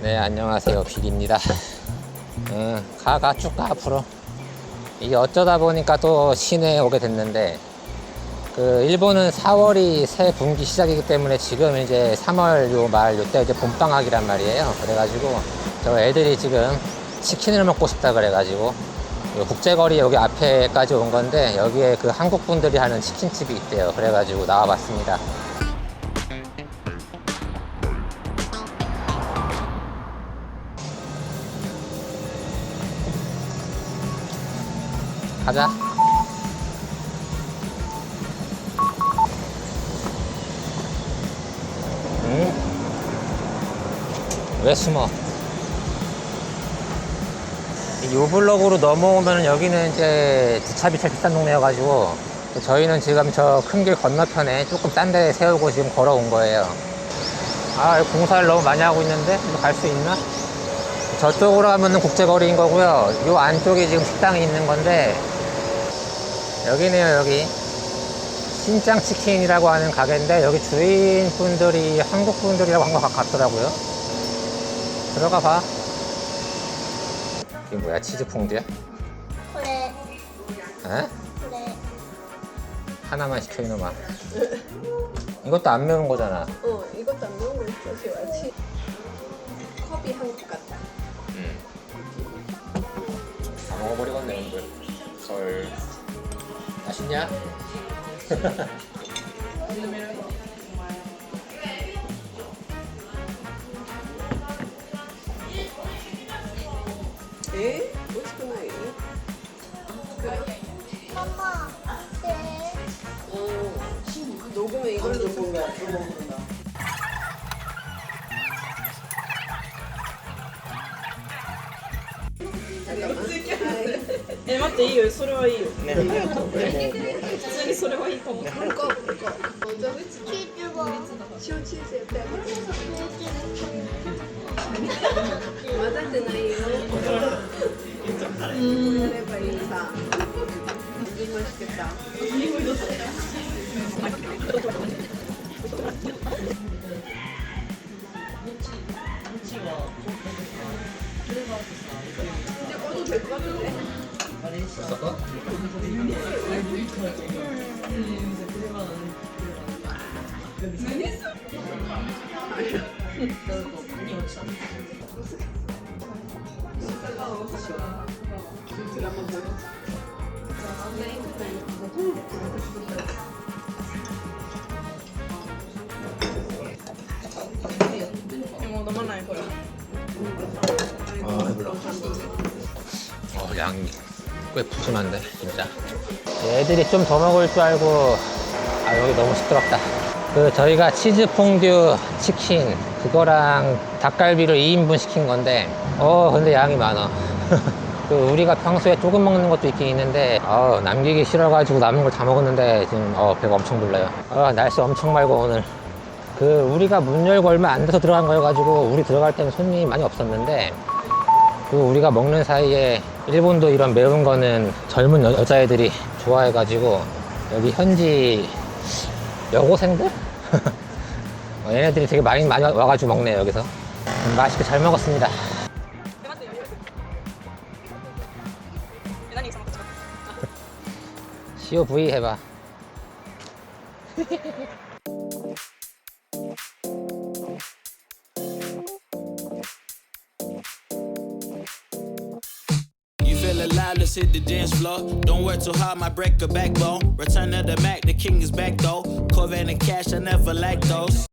네, 안녕하세요. 빅입니다. 응, 가, 가, 쭉 가, 앞으로. 이게 어쩌다 보니까 또 시내에 오게 됐는데, 그, 일본은 4월이 새 분기 시작이기 때문에 지금 이제 3월 요 말, 요때 이제 봄방학이란 말이에요. 그래가지고, 저 애들이 지금 치킨을 먹고 싶다 그래가지고, 요 국제거리 여기 앞에까지 온 건데, 여기에 그 한국 분들이 하는 치킨집이 있대요. 그래가지고 나와봤습니다. 가자. 응? 왜 숨어? 이 요블럭으로 넘어오면 여기는 이제 주차비 제일 비싼 동네여가지고 저희는 지금 저 큰 길 건너편에 조금 딴 데 세우고 지금 걸어온 거예요. 아, 공사를 너무 많이 하고 있는데? 갈 수 있나? 저쪽으로 가면은 국제거리인 거고요. 요 안쪽에 지금 식당이 있는 건데 여기네요 여기 신짱 치킨이라고 하는 가게인데 여기 주인 분들이 한국 분들이라고 한 것 같더라고요 들어가 봐 이게 뭐야 치즈 퐁듀야? 그래 에? 그래 하나만 시켜 이놈아 이것도 안 매운 거잖아 어, 이것도 안 매운 거 있어, 지금. 컵이 한국 같다. 먹어버리겠네 오늘 설 맛있냐? 에? 멋있구나, 이 엄마 네 어, 녹으면 이걸로 좀. 잠깐만. え待っていいよ。それはいいよ。ね。普通にそれはいいと思う。か小中生っ混ざってないようん。やればいいさ今してたは。 아, 섞어? 이거 꽤 푸짐한데 진짜. 애들이 좀 더 먹을 줄 알고 아 여기 너무 시끄럽다. 그 저희가 치즈 퐁듀 치킨 그거랑 닭갈비를 2인분 시킨 건데 어 근데 양이 많아. 그 우리가 평소에 조금 먹는 것도 있긴 있는데 어 남기기 싫어가지고 남은 걸 다 먹었는데 지금 어 배가 엄청 불러요. 어 날씨 엄청 맑고 오늘. 그 우리가 문 열고 얼마 안 돼서 들어간 거여가지고 우리 들어갈 때는 손님이 많이 없었는데 그리고 우리가 먹는 사이에 일본도 이런 매운 거는 젊은 여, 자애들이 좋아해가지고 여기 현지 여고생들? 어, 얘네들이 되게 많이 많이 와가지고 먹네요 여기서. 음, 맛있게 잘 먹었습니다. COV 해봐. alive, let's hit the dance floor. Don't work too hard, might break a backbone. Return of the Mac, the king is back though. Corvette and cash, I never lack those.